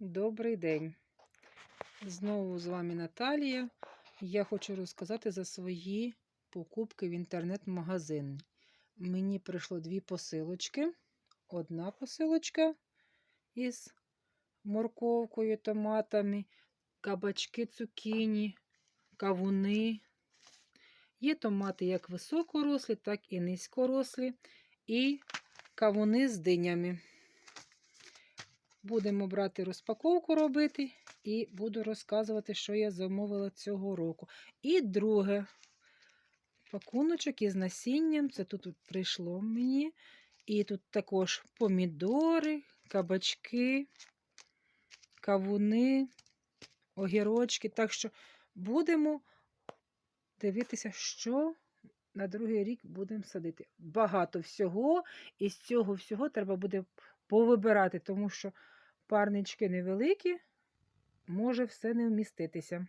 Добрий день. Знову з вами Наталія. Я хочу розказати за свої покупки в інтернет-магазин. Мені прийшло дві посилочки. Одна посилочка із морковкою, томатами, кабачки, цукіні, кавуни. Є томати як високорослі, так і низькорослі, і кавуни з динями. Будемо брати розпаковку робити і буду розказувати, що я замовила цього року. І друге пакуночок із насінням. Це тут прийшло мені. І тут також помідори, кабачки, кавуни, огірочки. Так що будемо дивитися, що на другий рік будемо садити. Багато всього, і з цього всього треба буде повибирати, тому що парнички невеликі, може все не вміститися.